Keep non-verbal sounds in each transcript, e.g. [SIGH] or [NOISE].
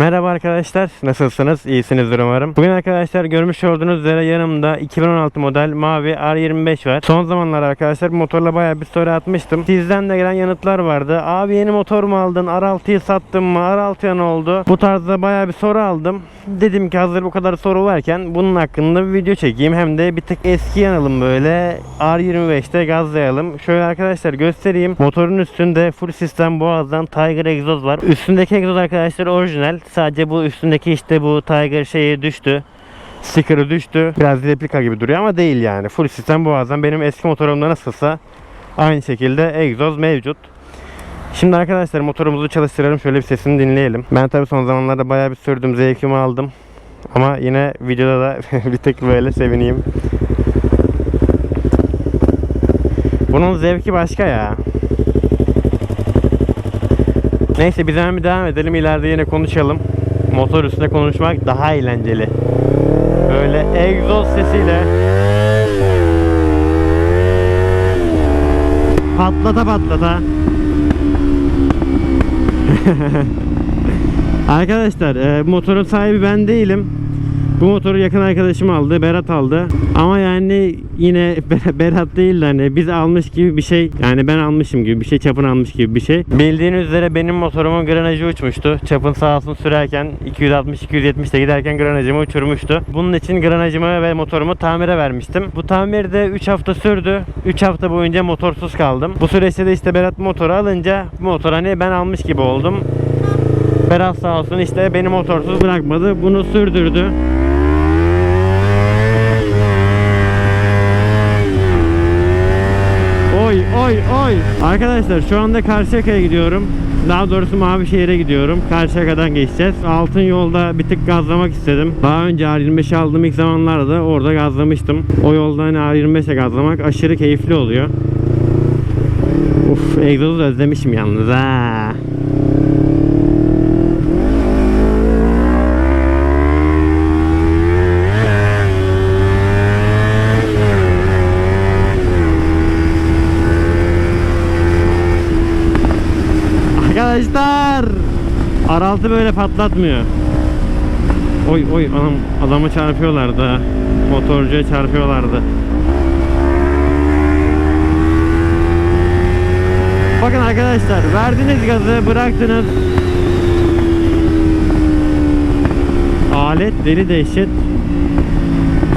Merhaba arkadaşlar, nasılsınız? İyisinizdir umarım. Bugün arkadaşlar görmüş olduğunuz üzere yanımda 2016 model mavi R25 var. Son zamanlar arkadaşlar motorla bayağı bir story atmıştım. Sizden de gelen yanıtlar vardı. Abi yeni motor mu aldın? R6'yı sattın mı? R6'ya ne oldu? Bu tarzda bayağı bir soru aldım. Dedim ki hazır bu kadar soru varken bunun hakkında bir video çekeyim. Hem de bir tık eski yanalım böyle. R25'te gazlayalım. Şöyle arkadaşlar göstereyim. Motorun üstünde full sistem boğazdan Tiger egzoz var. Üstündeki egzoz arkadaşlar orijinal. Sadece bu üstündeki işte bu Tiger şeyi düştü. Sticker'ı düştü. Biraz replika gibi duruyor ama değil yani. Full sistem boğazdan benim eski motorumda nasılsa aynı şekilde egzoz mevcut. Şimdi arkadaşlar motorumuzu çalıştıralım. Şöyle bir sesini dinleyelim. Ben tabii son zamanlarda bayağı bir sürdüm. Zevkimi aldım. Ama yine videoda da [LAUGHS] bir tek böyle sevineyim. Bunun zevki başka ya. Neyse biz hemen bir devam edelim. İleride yine konuşalım. Motor üstünde konuşmak daha eğlenceli. Böyle egzoz sesiyle patlata patlata [LAUGHS] Arkadaşlar e, motorun sahibi ben değilim. Bu motoru yakın arkadaşım aldı, Berat aldı. Ama yani yine [LAUGHS] Ber- Berat değil de hani biz almış gibi bir şey. Yani ben almışım gibi bir şey, çapın almış gibi bir şey. Bildiğiniz üzere benim motorumun granajı uçmuştu. Çapın sağ olsun sürerken 260-270'te giderken granajımı uçurmuştu. Bunun için granajımı ve motorumu tamire vermiştim. Bu tamir de 3 hafta sürdü. 3 hafta boyunca motorsuz kaldım. Bu süreçte de işte Berat motoru alınca motor hani ben almış gibi oldum. Berat sağ olsun işte beni motorsuz bırakmadı. Bunu sürdürdü. Oy oy. Arkadaşlar şu anda Karşıyaka'ya gidiyorum. Daha doğrusu Mavişehir'e gidiyorum. Karşıyaka'dan geçeceğiz. Altın yolda bir tık gazlamak istedim. Daha önce R25 aldığım ilk zamanlarda orada gazlamıştım. O yolda hani R25'e gazlamak aşırı keyifli oluyor. Uf egzozu özlemişim yalnız ha. Arkadaşlar Araltı böyle patlatmıyor. Oy oy anam adamı çarpıyorlardı. Motorcuya çarpıyorlardı. Bakın arkadaşlar verdiniz gazı bıraktınız. Alet deli dehşet.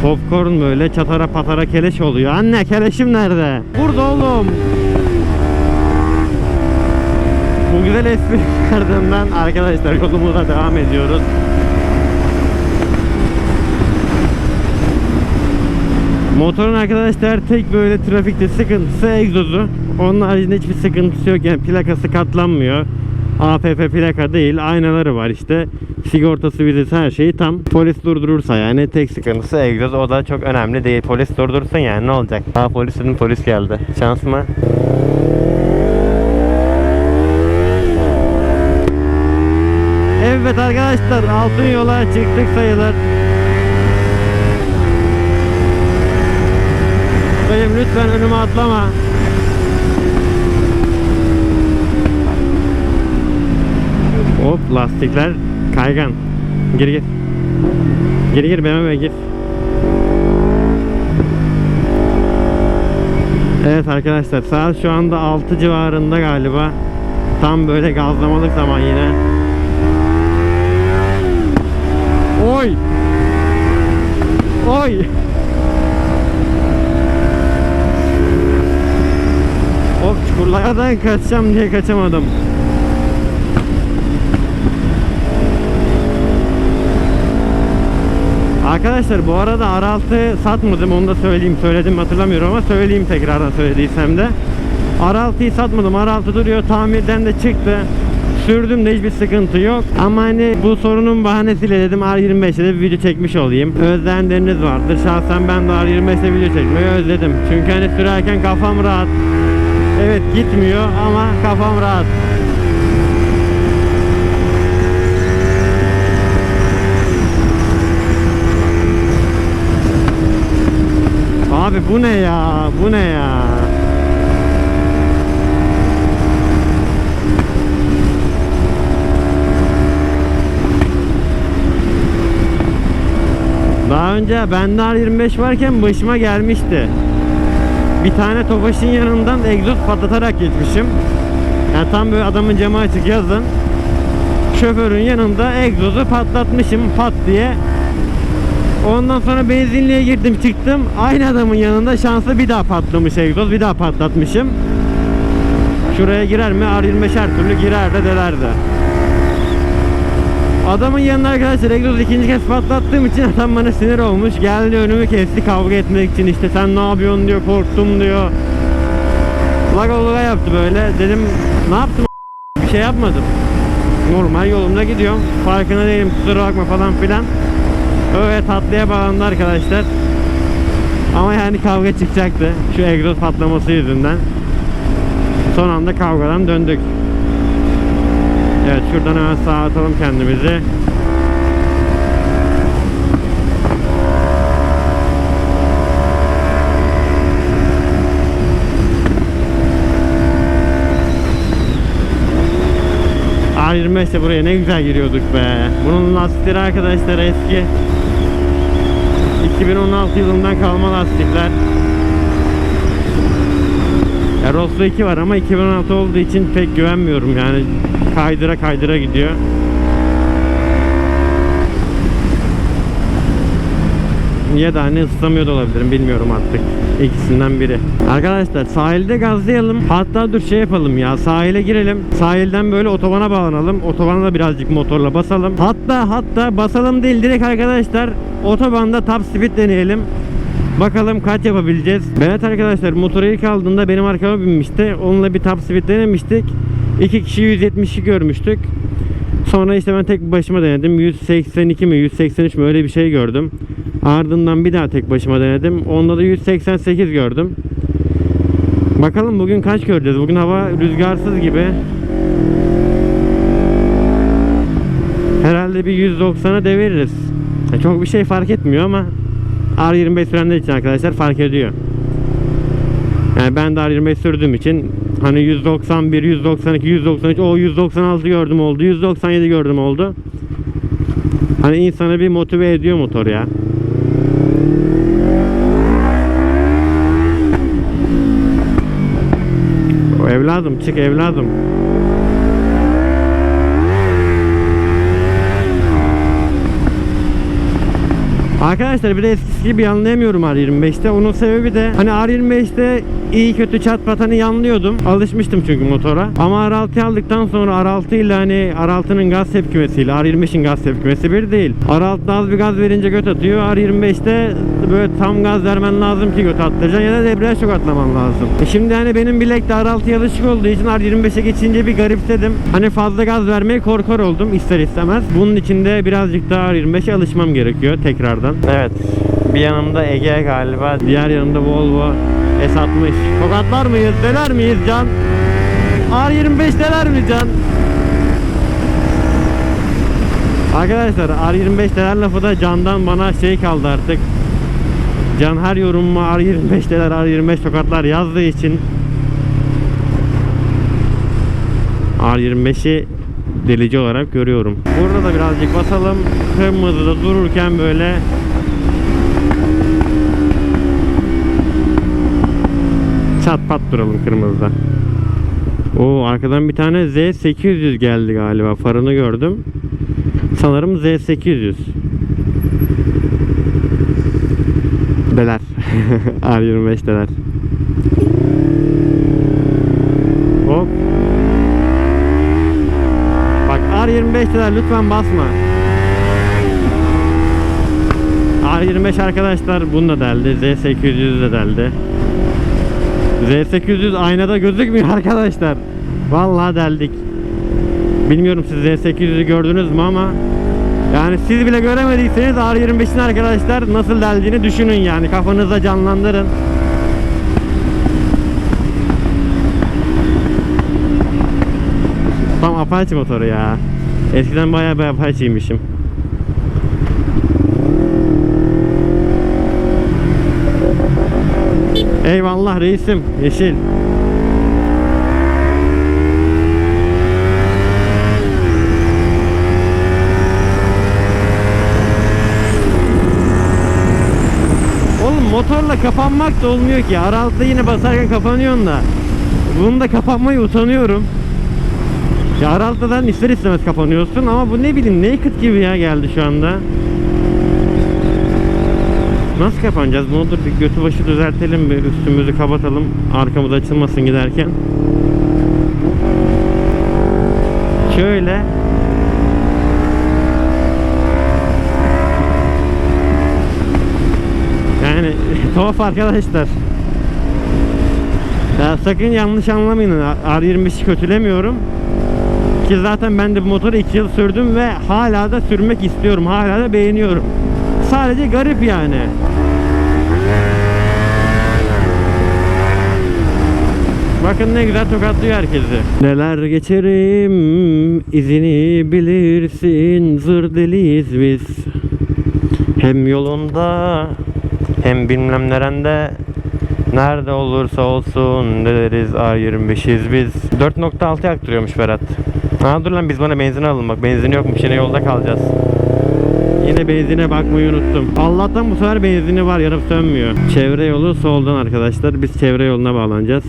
Popcorn böyle çatara patara keleş oluyor. Anne keleşim nerede? Burada oğlum. Güzel esprilerden arkadaşlar yolumuza devam ediyoruz. Motorun arkadaşlar tek böyle trafikte sıkıntısı egzozu. Onun haricinde hiçbir sıkıntısı yok. Yani plakası katlanmıyor. APP plaka değil. Aynaları var işte. Sigortası, vizesi her şeyi tam. Polis durdurursa yani tek sıkıntısı egzoz. O da çok önemli değil. Polis durdursun yani ne olacak? Aa polisin polis geldi. Şans mı? Evet arkadaşlar altın yola çıktık sayılır. Benim lütfen önüme atlama. Hop lastikler kaygan. Gir gir. Gir gir BMW gir. Evet arkadaşlar saat şu anda 6 civarında galiba. Tam böyle gazlamalık zaman yine. Oy! Oy! Of çukurlardan kaçacağım diye kaçamadım. Arkadaşlar bu arada R6 satmadım onu da söyleyeyim söyledim hatırlamıyorum ama söyleyeyim tekrardan söylediysem de R6'yı satmadım R6 duruyor tamirden de çıktı Sürdüm de hiçbir sıkıntı yok. Ama hani bu sorunun bahanesiyle dedim R25'te de bir video çekmiş olayım. Özleyenleriniz vardır. Şahsen ben de R25'te video çekmeyi özledim. Çünkü hani sürerken kafam rahat. Evet gitmiyor ama kafam rahat. Abi bu ne ya? Bu ne ya? Önce bende R25 varken başıma gelmişti. Bir tane Tofaş'ın yanından egzoz patlatarak geçmişim. Yani tam böyle adamın camı açık yazın. Şoförün yanında egzozu patlatmışım pat diye. Ondan sonra benzinliğe girdim çıktım. Aynı adamın yanında şansa bir daha patlamış egzoz. Bir daha patlatmışım. Şuraya girer mi? R25 her türlü girer de deler de. Adamın yanına arkadaşlar egzoz ikinci kez patlattığım için adam bana sinir olmuş. Geldi önümü kesti kavga etmek için işte sen ne yapıyorsun diyor korktum diyor. Laga yaptı böyle. Dedim ne yaptım [LAUGHS] bir şey yapmadım. Normal yolumda gidiyorum. Farkına değilim kusura bakma falan filan. Öyle tatlıya bağlandı arkadaşlar. Ama yani kavga çıkacaktı. Şu egzoz patlaması yüzünden. Son anda kavgadan döndük. Evet şuradan hemen sağa atalım kendimizi. A25 de buraya ne güzel giriyorduk be. Bunun lastikleri arkadaşlar eski. 2016 yılından kalma lastikler. Ya Rosso 2 var ama 2016 olduğu için pek güvenmiyorum yani kaydıra kaydıra gidiyor. Ya da hani ıslamıyor da olabilirim bilmiyorum artık. İkisinden biri. Arkadaşlar sahilde gazlayalım. Hatta dur şey yapalım ya sahile girelim. Sahilden böyle otobana bağlanalım. Otobana da birazcık motorla basalım. Hatta hatta basalım değil direkt arkadaşlar otobanda top speed deneyelim. Bakalım kaç yapabileceğiz. Evet arkadaşlar motoru ilk aldığında benim arkama binmişti. Onunla bir top speed denemiştik. İki kişi 172 görmüştük. Sonra işte ben tek başıma denedim. 182 mi 183 mi öyle bir şey gördüm. Ardından bir daha tek başıma denedim. Onda da 188 gördüm. Bakalım bugün kaç göreceğiz. Bugün hava rüzgarsız gibi. Herhalde bir 190'a deviririz. Çok bir şey fark etmiyor ama R25 sürenler için arkadaşlar fark ediyor. Yani ben de R25 sürdüğüm için hani 191, 192, 193, o 196 gördüm oldu, 197 gördüm oldu. Hani insanı bir motive ediyor motor ya. O evladım çık evladım. Arkadaşlar bir de eskisi gibi yanlayamıyorum R25'te. Onun sebebi de hani R25'te iyi kötü çat patanı yanlıyordum. Alışmıştım çünkü motora. Ama R6'yı aldıktan sonra R6 ile hani R6'nın gaz tepkimesiyle R25'in gaz tepkimesi bir değil. R6'da az bir gaz verince göt atıyor. R25'te böyle tam gaz vermen lazım ki göt attıracaksın ya da debriyaj çok atlaman lazım. E şimdi hani benim bilek de R6'ya alışık olduğu için R25'e geçince bir garipsedim. Hani fazla gaz vermeye korkar oldum ister istemez. Bunun için de birazcık daha R25'e alışmam gerekiyor tekrardan. Evet. Bir yanımda Ege galiba. Diğer yanımda Volvo S60. Tokatlar mıyız? Deler miyiz Can? R25 deler mi Can? Arkadaşlar R25 deler lafı da Can'dan bana şey kaldı artık. Can her yorumuma R25 deler R25 tokatlar yazdığı için R25'i delici olarak görüyorum. Burada da birazcık basalım. Kırmızıda dururken böyle çat pat duralım kırmızıda. Oo arkadan bir tane Z800 geldi galiba. Farını gördüm. Sanırım Z800. Deler. [LAUGHS] R25 deler. Hop. Bak R25 deler lütfen basma. R25 arkadaşlar bunu da deldi. Z800 de deldi. Z800 aynada gözükmüyor [LAUGHS] arkadaşlar. Vallahi deldik. Bilmiyorum siz Z800'ü gördünüz mü ama yani siz bile göremediyseniz R25'in arkadaşlar nasıl deldiğini düşünün yani kafanızda canlandırın. Tam Apache motoru ya. Eskiden bayağı bir Apache'ymişim. Eyvallah reisim. Yeşil. motorla kapanmak da olmuyor ki. Araltıda yine basarken kapanıyorsun da. Bunda kapanmayı utanıyorum. Ya Araltı'dan ister istemez kapanıyorsun ama bu ne bileyim naked gibi ya geldi şu anda. Nasıl kapanacağız? Ne olur bir götü başı düzeltelim bir üstümüzü kapatalım. Arkamız açılmasın giderken. Şöyle. Yani [LAUGHS] tuhaf arkadaşlar. Ya sakın yanlış anlamayın. R25'i kötülemiyorum. Ki zaten ben de bu motoru 2 yıl sürdüm ve hala da sürmek istiyorum. Hala da beğeniyorum. Sadece garip yani. Bakın ne güzel tokatlıyor herkesi. Neler geçerim izini bilirsin zır deliyiz biz. Hem yolunda hem bilmem nerende Nerede olursa olsun deriz A25'iz biz 4.6 yaktırıyormuş Berat Aa dur lan biz bana benzin alalım bak benzin yokmuş yine yolda kalacağız Yine benzine bakmayı unuttum. Allah'tan bu sefer benzini var yanıp sönmüyor. Çevre yolu soldan arkadaşlar. Biz çevre yoluna bağlanacağız.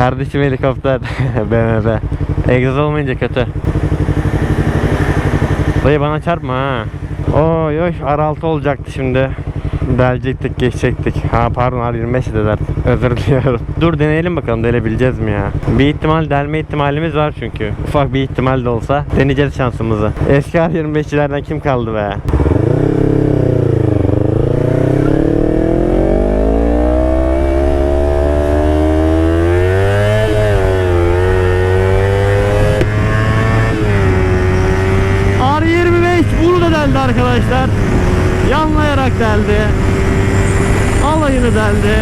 Kardeşim helikopter [LAUGHS] BMW. Egzoz olmayınca kötü. Dayı bana çarpma ha. Oy oy R6 olacaktı şimdi. Delecektik geçecektik. Ha pardon R25 dediler. [LAUGHS] Özür diliyorum. Dur deneyelim bakalım delebileceğiz mi ya. Bir ihtimal delme ihtimalimiz var çünkü. Ufak bir ihtimal de olsa deneyeceğiz şansımızı. Eski R25'cilerden kim kaldı be? R25 bunu da deldi arkadaşlar. Yanlayarak deldi. Alayını deldi.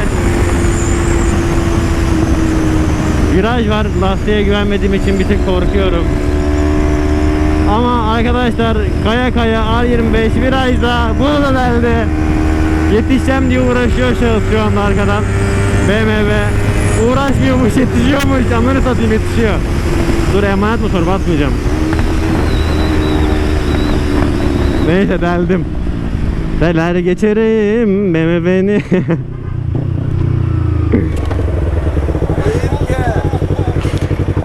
Viraj var. Lastiğe güvenmediğim için bir tık korkuyorum. Ama arkadaşlar kaya kaya R25 virajda bunu da deldi. Yetişeceğim diye uğraşıyor şahıs şu anda arkadan. BMW uğraşmıyormuş yetişiyormuş. Amını satayım yetişiyor. Dur emanet motor basmayacağım. Neyse deldim. Neler geçerim BMW'ni. [LAUGHS]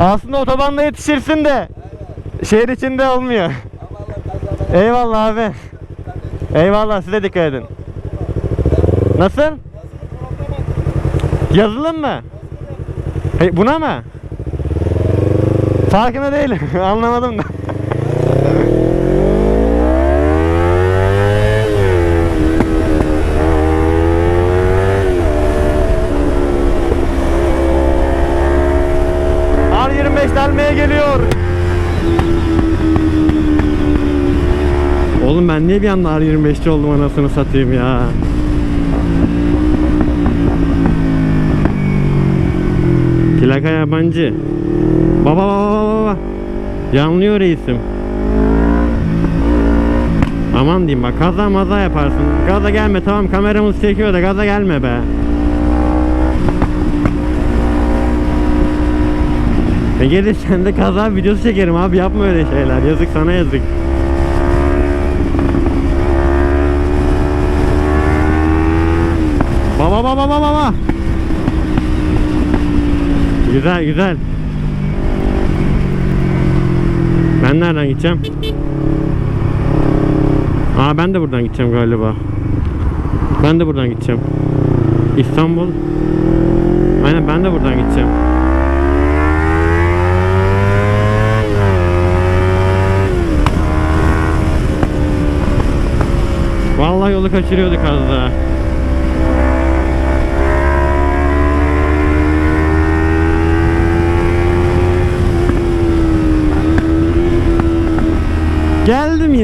Aslında otobanda yetişirsin de şehir içinde olmuyor. Eyvallah abi. Eyvallah size dikkat edin. Nasıl? Yazılım mı? Hey, buna mı? Farkında değilim. [LAUGHS] Anlamadım da. R25 delmeye geliyor. Oğlum ben niye bir anda R25'ci oldum anasını satayım ya. Plaka yabancı. Baba baba baba baba. Yanlıyor reisim. Aman diyeyim bak kaza maza yaparsın. Gaza gelme tamam kameramız çekiyor da gaza gelme be. E gelirsen de kaza videosu çekerim abi yapma öyle şeyler. Yazık sana yazık. Baba baba baba. Güzel güzel. Ben nereden gideceğim? Aa ben de buradan gideceğim galiba. Ben de buradan gideceğim. İstanbul. Aynen ben de buradan gideceğim. Vallahi yolu kaçırıyorduk az daha.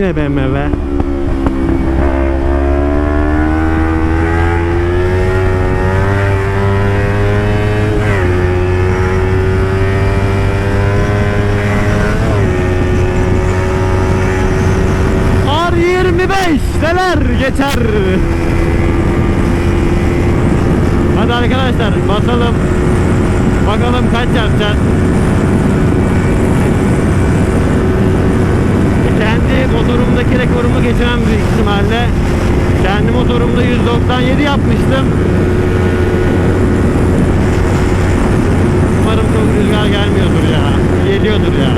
Yine BMW. R25 neler geçer. 97 yapmıştım. Umarım çok rüzgar gelmiyordur ya. Geliyordur ya.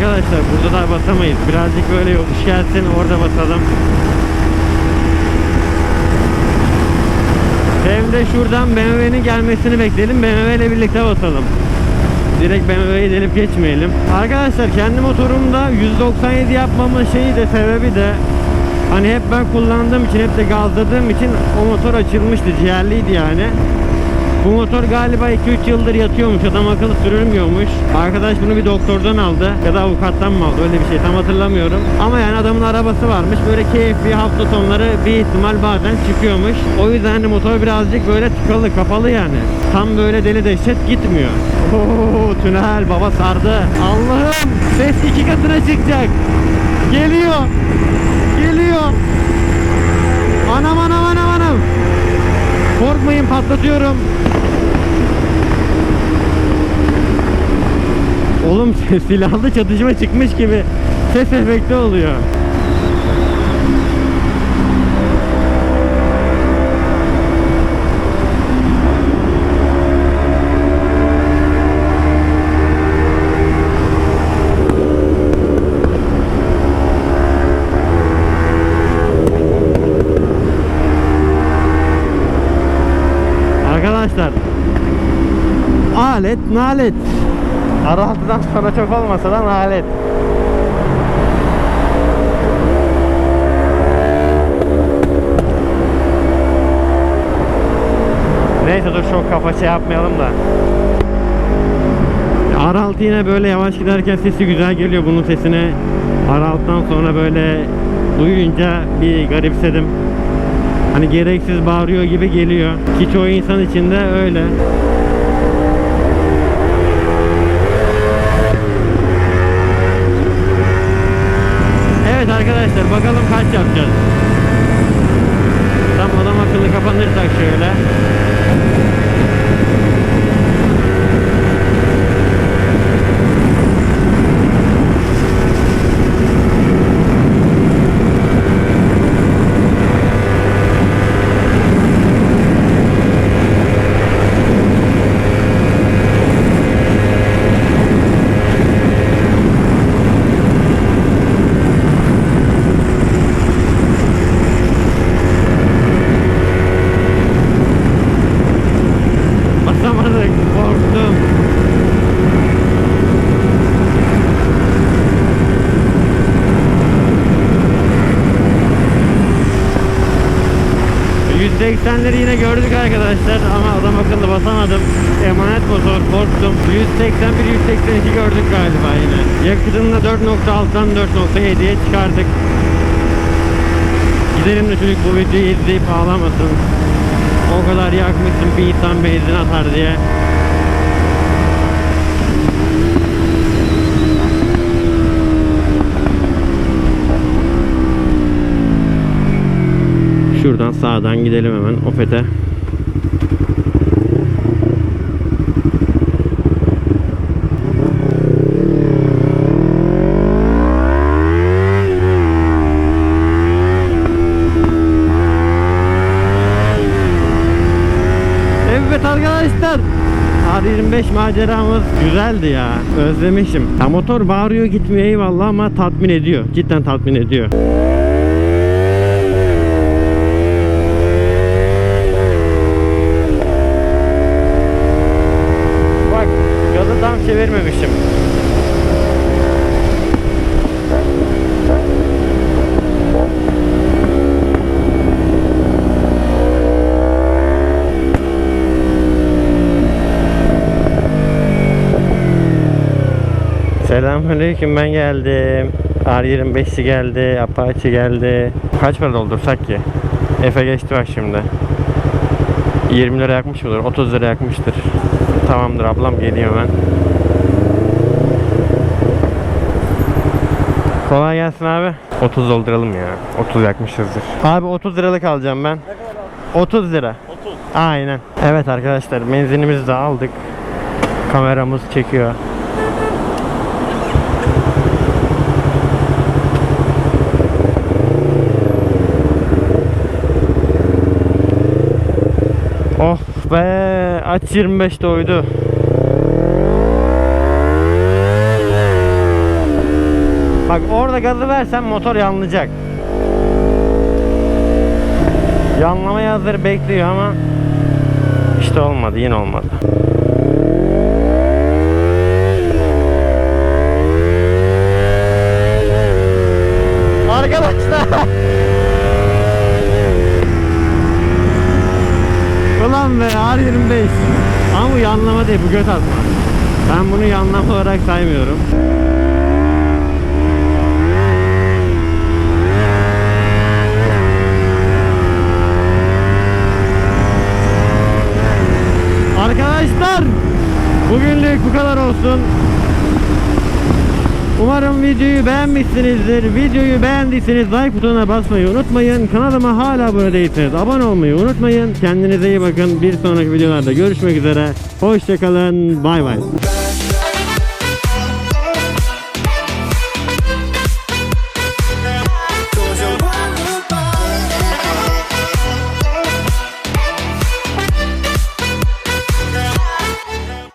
Arkadaşlar burada da basamayız. Birazcık böyle yokuş gelsin orada basalım. Hem de şuradan BMW'nin gelmesini bekleyelim. BMW ile birlikte basalım. Direkt BMW'yi delip geçmeyelim. Arkadaşlar kendi motorumda 197 yapmamın şeyi de sebebi de hani hep ben kullandığım için hep de gazladığım için o motor açılmıştı. Ciğerliydi yani. Bu motor galiba 2-3 yıldır yatıyormuş. Adam akıllı sürülmüyormuş. Arkadaş bunu bir doktordan aldı. Ya da avukattan mı aldı? Öyle bir şey tam hatırlamıyorum. Ama yani adamın arabası varmış. Böyle keyifli hafta sonları bir ihtimal bazen çıkıyormuş. O yüzden hani motor birazcık böyle tıkalı, kapalı yani. Tam böyle deli dehşet gitmiyor. Oo, tünel baba sardı. Allah'ım ses iki katına çıkacak. Geliyor. Geliyor. Anam anam anam anam. Korkmayın patlatıyorum. Oğlum [LAUGHS] silahlı çatışma çıkmış gibi ses efekti oluyor. Arkadaşlar alet nalet Araltıdan sonra çok olmasa da nalet Neyse dur çok kafa şey yapmayalım da Araltı yine böyle yavaş giderken sesi güzel geliyor bunun sesini Araltıdan sonra böyle duyunca bir garipsedim Hani gereksiz bağırıyor gibi geliyor. Ki çoğu insan için de öyle. Evet arkadaşlar bakalım kaç yapacağız. Tam adam akıllı kapanırsak şöyle. Basamadık. Korktum. %80'leri yine gördük arkadaşlar ama adam akıllı basamadım. Emanet motor korktum. 181 182 gördük galiba yine. Yakıtını da 4.6'dan 4.7'ye çıkardık. Gidelim de çocuk bu videoyu izleyip ağlamasın. O kadar yakmışsın bir insan benzin atar diye. Şuradan sağdan gidelim hemen Opet'e. Evet arkadaşlar. R25 maceramız güzeldi ya. Özlemişim. Ya motor bağırıyor gitmiyor eyvallah ama tatmin ediyor. Cidden tatmin ediyor. Bak gazı tam çevirmemişim. Selamünaleyküm ben geldim. R25'i geldi, Apache geldi. Kaç para doldursak ki? Efe geçti bak şimdi. 20 lira yakmış mıdır? 30 lira yakmıştır. Tamamdır ablam geliyor ben. Kolay gelsin abi. 30 dolduralım ya. 30 yakmışızdır. Abi 30 liralık alacağım ben. 30 lira. 30. Aynen. Evet arkadaşlar benzinimizi de aldık. Kameramız çekiyor. Oh be aç 25 doydu. Bak orada gazı versen motor yanlayacak. Yanlamaya hazır bekliyor ama işte olmadı yine olmadı. Arkadaşlar Ulan be R25 Ama bu yanlama değil bu göt atma. Ben bunu yanlama olarak saymıyorum Arkadaşlar Bugünlük bu kadar olsun Umarım videoyu beğenmişsinizdir. Videoyu beğendiyseniz like butonuna basmayı unutmayın. Kanalıma hala abone değilseniz abone olmayı unutmayın. Kendinize iyi bakın. Bir sonraki videolarda görüşmek üzere. Hoşçakalın. Bay bay.